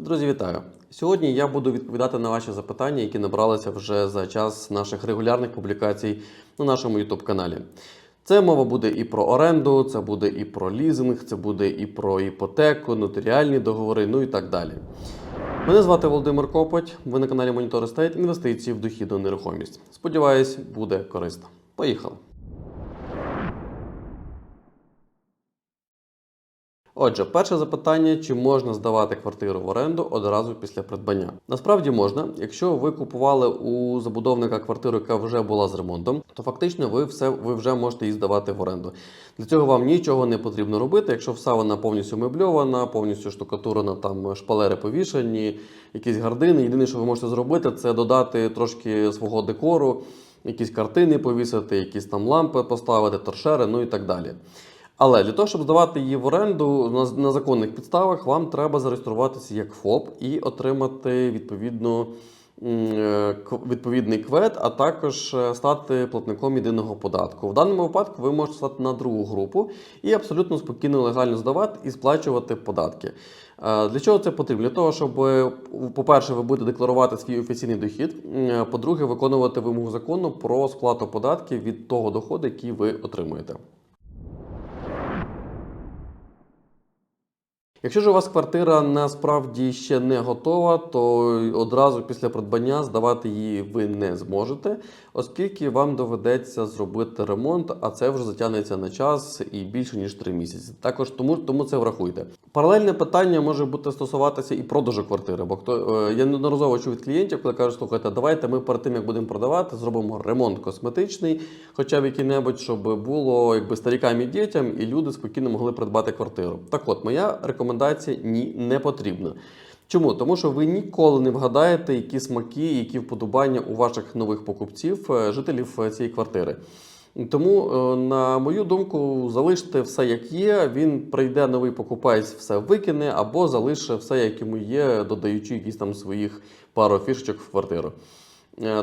Друзі, вітаю! Сьогодні я буду відповідати на ваші запитання, які набралися вже за час наших регулярних публікацій на нашому YouTube каналі. Це мова буде і про оренду, це буде і про лізинг, це буде і про іпотеку, нотаріальні договори, ну і так далі. Мене звати Володимир Копоть. Ви на каналі Monitor Estate інвестиції в дохідну нерухомість. Сподіваюсь, буде корисно. Поїхали! Отже, перше запитання: чи можна здавати квартиру в оренду одразу після придбання? Насправді можна, якщо ви купували у забудовника квартиру, яка вже була з ремонтом, то фактично ви все ви вже можете її здавати в оренду. Для цього вам нічого не потрібно робити. Якщо вся вона повністю мебльована, повністю штукатурена, там шпалери повішані, якісь гардини. Єдине, що ви можете зробити, це додати трошки свого декору, якісь картини повісити, якісь там лампи поставити, торшери, ну і так далі. Але для того, щоб здавати її в оренду на, законних підставах, вам треба зареєструватися як ФОП і отримати відповідно м, е, відповідний квет, а також е, стати платником єдиного податку. В даному випадку ви можете стати на другу групу і абсолютно спокійно легально здавати і сплачувати податки. Е, Для чого це потрібно? Для того, щоб, по-перше, ви будете декларувати свій офіційний дохід. По-друге, виконувати вимогу закону про сплату податків від того доходу, який ви отримуєте. Якщо ж у вас квартира насправді ще не готова, то одразу після придбання здавати її ви не зможете, оскільки вам доведеться зробити ремонт, а це вже затягнеться на час і більше ніж 3 місяці. Також тому, тому це врахуйте. Паралельне питання може бути стосуватися і продажу квартири. Бо хто е, я неодноразово чув від клієнтів, коли кажуть, слухайте, давайте ми перед тим як будемо продавати, зробимо ремонт косметичний, хоча б який-небудь, щоб було якби старікам і дітям, і люди спокійно могли придбати квартиру. Так от, моя рекомендація ні, не потрібна. Чому? Тому що ви ніколи не вгадаєте, які смаки, які вподобання у ваших нових покупців, е, жителів е, цієї квартири. Тому, е, на мою думку, залиште все як є. Він прийде новий покупець, все викине, або залише все, як йому є, додаючи якісь там своїх пару фішечок в квартиру.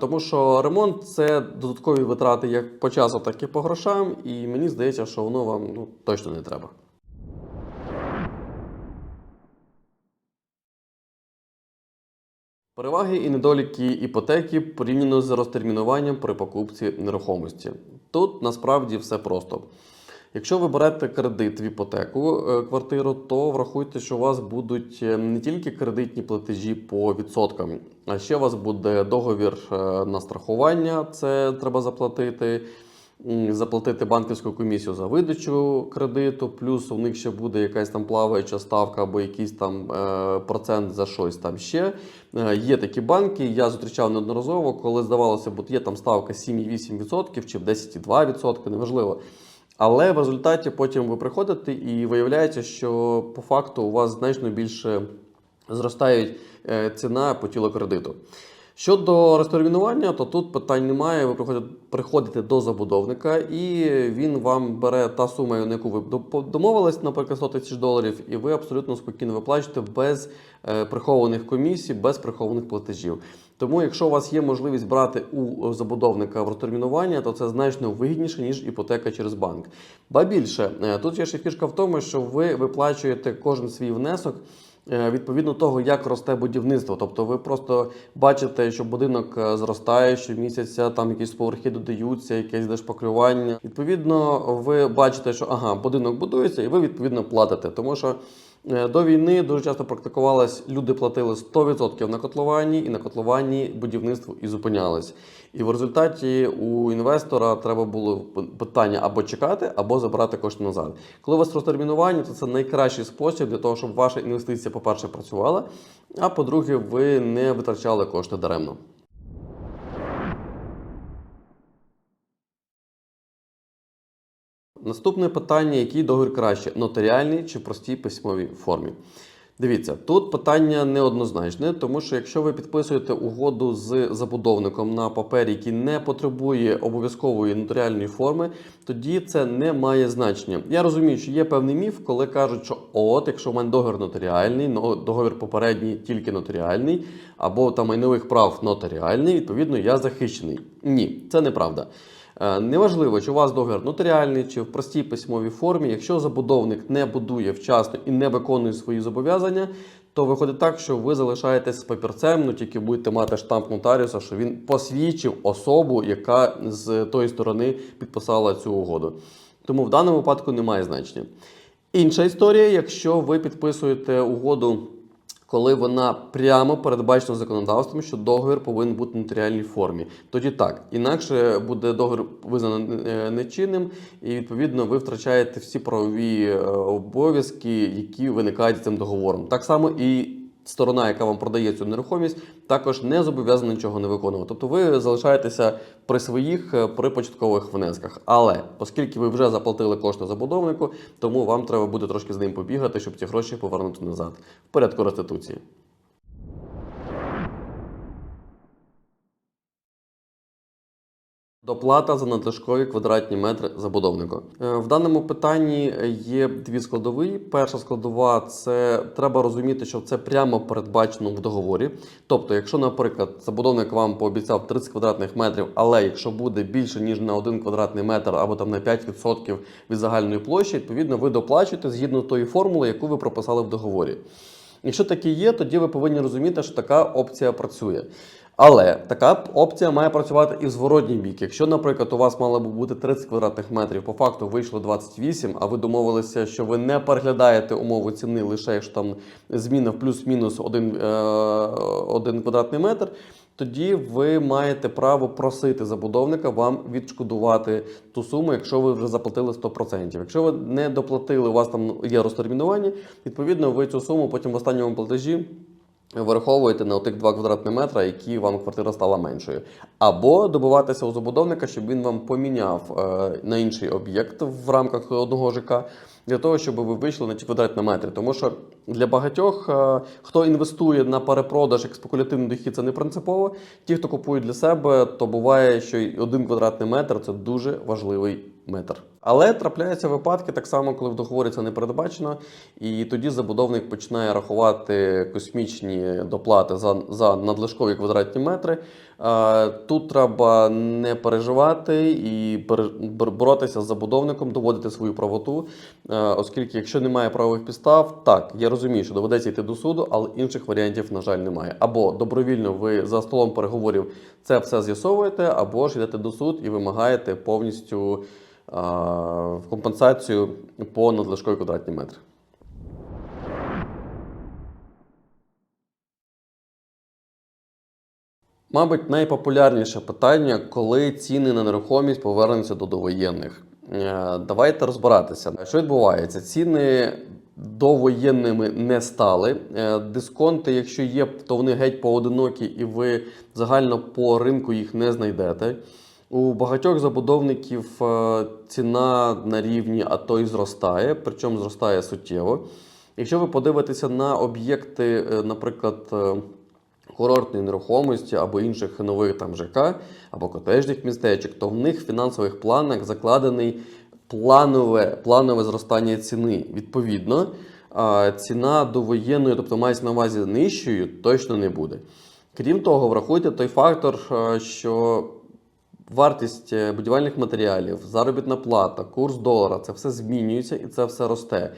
Тому що ремонт це додаткові витрати як по часу, так і по грошам, і мені здається, що воно вам ну, точно не треба. Переваги і недоліки іпотеки порівняно з розтермінуванням при покупці нерухомості. Тут насправді все просто. Якщо ви берете кредит в іпотеку е, квартиру, то врахуйте, що у вас будуть е, не тільки кредитні платежі по відсоткам, а ще у вас буде договір е, на страхування, це треба заплатити. Заплатити банківську комісію за видачу кредиту, плюс у них ще буде якась там плаваюча ставка або якийсь там е, процент за щось там ще. Е, Є такі банки, я зустрічав неодноразово, коли здавалося, бо є там ставка 7,8% чи 10,2%, неважливо. Але в результаті потім ви приходите і виявляється, що по факту у вас значно більше зростає е, ціна по тілу кредиту. Щодо розтермінування, то тут питань немає. Ви приходите, до забудовника, і він вам бере та сума, на яку ви домовились, наприклад, 100 тисяч доларів, і ви абсолютно спокійно виплачуєте без е, прихованих комісій, без прихованих платежів. Тому, якщо у вас є можливість брати у забудовника в розтермінування, то це значно вигідніше, ніж іпотека через банк. Ба більше, е, тут є ще фішка в тому, що ви виплачуєте кожен свій внесок. Е, Відповідно того, як росте будівництво, тобто ви просто бачите, що будинок е, зростає щомісяця, там якісь поверхи додаються, якесь дешпаклювання. Відповідно, ви бачите, що ага, будинок будується, і ви відповідно платите, тому що До війни дуже часто практикувалось, люди платили 100% на котловані, і на котловані будівництво і зупинялось. І в результаті у інвестора треба було питання або чекати, або забрати кошти назад. Коли у вас розтермінування, то це найкращий спосіб для того, щоб ваша інвестиція, по-перше, працювала, а по-друге, ви не витрачали кошти даремно. Наступне питання: який договір краще: нотаріальний чи простій письмовій формі? Дивіться, тут питання неоднозначне, тому що якщо ви підписуєте угоду з забудовником на папері, який не потребує обов'язкової нотаріальної форми, тоді це не має значення. Я розумію, що є певний міф, коли кажуть, що от, якщо в мене договір нотаріальний, но- договір попередній тільки нотаріальний, або там майнових прав нотаріальний, відповідно, я захищений. Ні, це неправда. Е, Неважливо, чи у вас договір нотаріальний, чи в простій письмовій формі. Якщо забудовник не будує вчасно і не виконує свої зобов'язання, то виходить так, що ви залишаєтесь з папірцем, ну тільки будете мати штамп нотаріуса, що він посвідчив особу, яка з тої сторони підписала цю угоду. Тому в даному випадку немає значення. Інша історія, якщо ви підписуєте угоду, коли вона прямо передбачена законодавством, що договір повинен бути в нотаріальній формі, тоді так. Інакше буде договір визнаний е, нечинним, і відповідно ви втрачаєте всі правові е, обов'язки, які виникають цим договором. Так само і сторона, яка вам продає цю нерухомість, також не зобов'язана нічого не виконувати. Тобто ви залишаєтеся при своїх е, при початкових внесках. Але оскільки ви вже заплатили кошти забудовнику, тому вам треба буде трошки з ним побігати, щоб ці гроші повернути назад в порядку реституції. Доплата за надлишкові квадратні метри забудовнику. Е, В даному питанні є дві складові. Перша складова це треба розуміти, що це прямо передбачено в договорі. Тобто, якщо, наприклад, забудовник вам пообіцяв 30 квадратних метрів, але якщо буде більше ніж на 1 квадратний метр або там на 5% від загальної площі, відповідно ви доплачуєте згідно тої формули, яку ви прописали в договорі. Якщо таке є, тоді ви повинні розуміти, що така опція працює. Але така опція має працювати і в зворотній бік. Якщо, наприклад, у вас мало б бути 30 квадратних метрів, по факту вийшло 28, а ви домовилися, що ви не переглядаєте умову ціни лише якщо там зміна в плюс-мінус один, е, один квадратний метр, тоді ви маєте право просити забудовника вам відшкодувати ту суму, якщо ви вже заплатили 100%. Якщо ви не доплатили, у вас там є розтермінування, відповідно, ви цю суму потім в останньому платежі вираховуєте на тих 2 квадратні метри, які вам квартира стала меншою. Або добиватися у забудовника, щоб він вам поміняв е, на інший об'єкт в рамках одного ЖК, для того, щоб ви вийшли на ті квадратні метри. Тому що для багатьох, е, хто інвестує на перепродаж як спекулятивний дохід, це не принципово. Ті, хто купують для себе, то буває, що один квадратний метр це дуже важливий метр. Але трапляються випадки так само, коли в договорі це не передбачено, і тоді забудовник починає рахувати космічні доплати за, за надлишкові квадратні метри. Тут треба не переживати і боротися з забудовником, доводити свою правоту, оскільки, якщо немає правових підстав, так я розумію, що доведеться йти до суду, але інших варіантів, на жаль, немає. Або добровільно ви за столом переговорів це все з'ясовуєте, або ж йдете до суд і вимагаєте повністю е, компенсацію по надлишкові квадратні метри. Мабуть, найпопулярніше питання, коли ціни на нерухомість повернуться до довоєнних. Е, Давайте розбиратися. Що відбувається? Ціни довоєнними не стали. Е, Дисконти, якщо є, то вони геть поодинокі, і ви загально по ринку їх не знайдете. У багатьох забудовників е, ціна на рівні, а то й зростає, причому зростає суттєво. Якщо ви подивитеся на об'єкти, е, наприклад, е, курортної нерухомості або інших нових там ЖК або котежних містечок, то в них в фінансових планах закладений планове, планове зростання ціни. Відповідно, ціна довоєнної, тобто мається на увазі нижчою, точно не буде. Крім того, врахуйте той фактор, що вартість е, будівельних матеріалів, заробітна плата, курс долара це все змінюється і це все росте.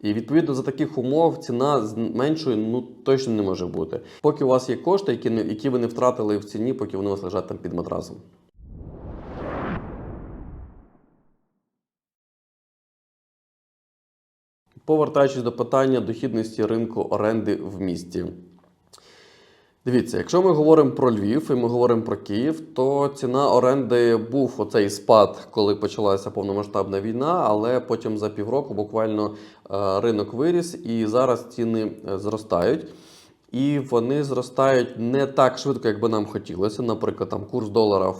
І відповідно за таких умов ціна з меншою ну точно не може бути. Поки у вас є кошти, які не які ви не втратили в ціні, поки вони у вас лежать там під матрасом. Повертаючись до питання дохідності ринку оренди в місті. Дивіться, якщо ми говоримо про Львів і ми говоримо про Київ, то ціна оренди був оцей спад, коли почалася повномасштабна війна, але потім за півроку буквально е, ринок виріс і зараз ціни е, зростають. І вони зростають не так швидко, як би нам хотілося. Наприклад, там курс долара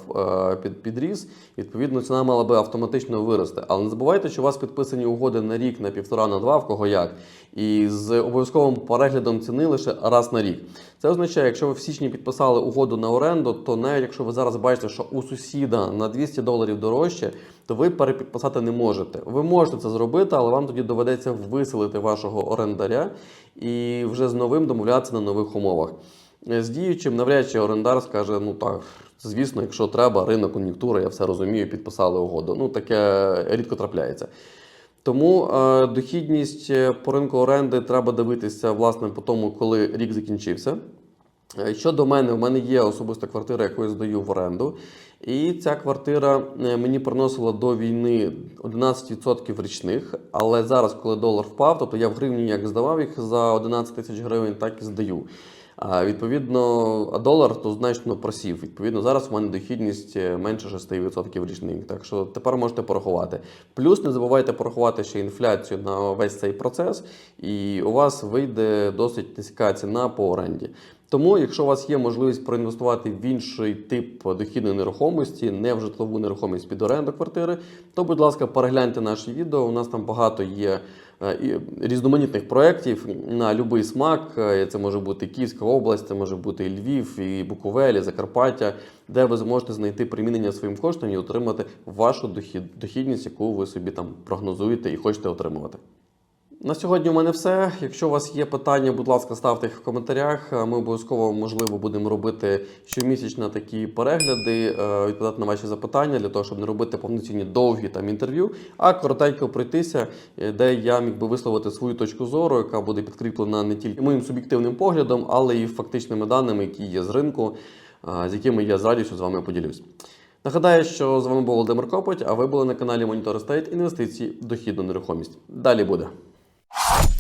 е, підріс, відповідно, ціна мала би автоматично вирости. Але не забувайте, що у вас підписані угоди на рік, на півтора, на два, в кого як, і з обов'язковим переглядом ціни лише раз на рік. Це означає, якщо ви в січні підписали угоду на оренду, то навіть якщо ви зараз бачите, що у сусіда на 200 доларів дорожче, то ви перепідписати не можете. Ви можете це зробити, але вам тоді доведеться виселити вашого орендаря і вже з новим домовлятися на нових умовах. З діючим навряд чи орендар скаже: ну так, звісно, якщо треба, ринок кон'юнктура, я все розумію, підписали угоду. Ну таке рідко трапляється. Тому е, дохідність е, по ринку оренди треба дивитися власне по тому, коли рік закінчився. Е, Щодо мене, у мене є особиста квартира, яку я здаю в оренду. І ця квартира мені приносила до війни 11% річних. Але зараз, коли долар впав, тобто я в гривні як здавав їх за 11 тисяч гривень, так і здаю. А відповідно, а долар то значно просів. Відповідно, зараз у мене дохідність е, менше 6% річних. Так що тепер можете порахувати. Плюс не забувайте порахувати ще інфляцію на весь цей процес, і у вас вийде досить низька ціна по оренді. Тому, якщо у вас є можливість проінвестувати в інший тип дохідної нерухомості, не в житлову нерухомість під оренду квартири, то, будь ласка, перегляньте наші відео. У нас там багато є різноманітних проєктів на будь-який смак. Е, Це може бути Київська область, це може бути і Львів, і Буковель, і Закарпаття, де ви зможете знайти примінення своїм коштом і отримати вашу дохід, дохідність, яку ви собі там прогнозуєте і хочете отримувати. На сьогодні у мене все. Якщо у вас є питання, будь ласка, ставте їх в коментарях. Ми обов'язково, можливо, будемо робити щомісячно такі перегляди, е, відповідати на ваші запитання для того, щоб не робити повноцінні довгі там інтерв'ю, а коротенько пройтися, е, де я міг би висловити свою точку зору, яка буде підкріплена не тільки моїм суб'єктивним поглядом, але і фактичними даними, які є з ринку, е, з якими я з радістю з вами поділюсь. Нагадаю, що з вами був Володимир Копоть, а ви були на каналі Monitor Estate інвестиції дохідну нерухомість. Далі буде. you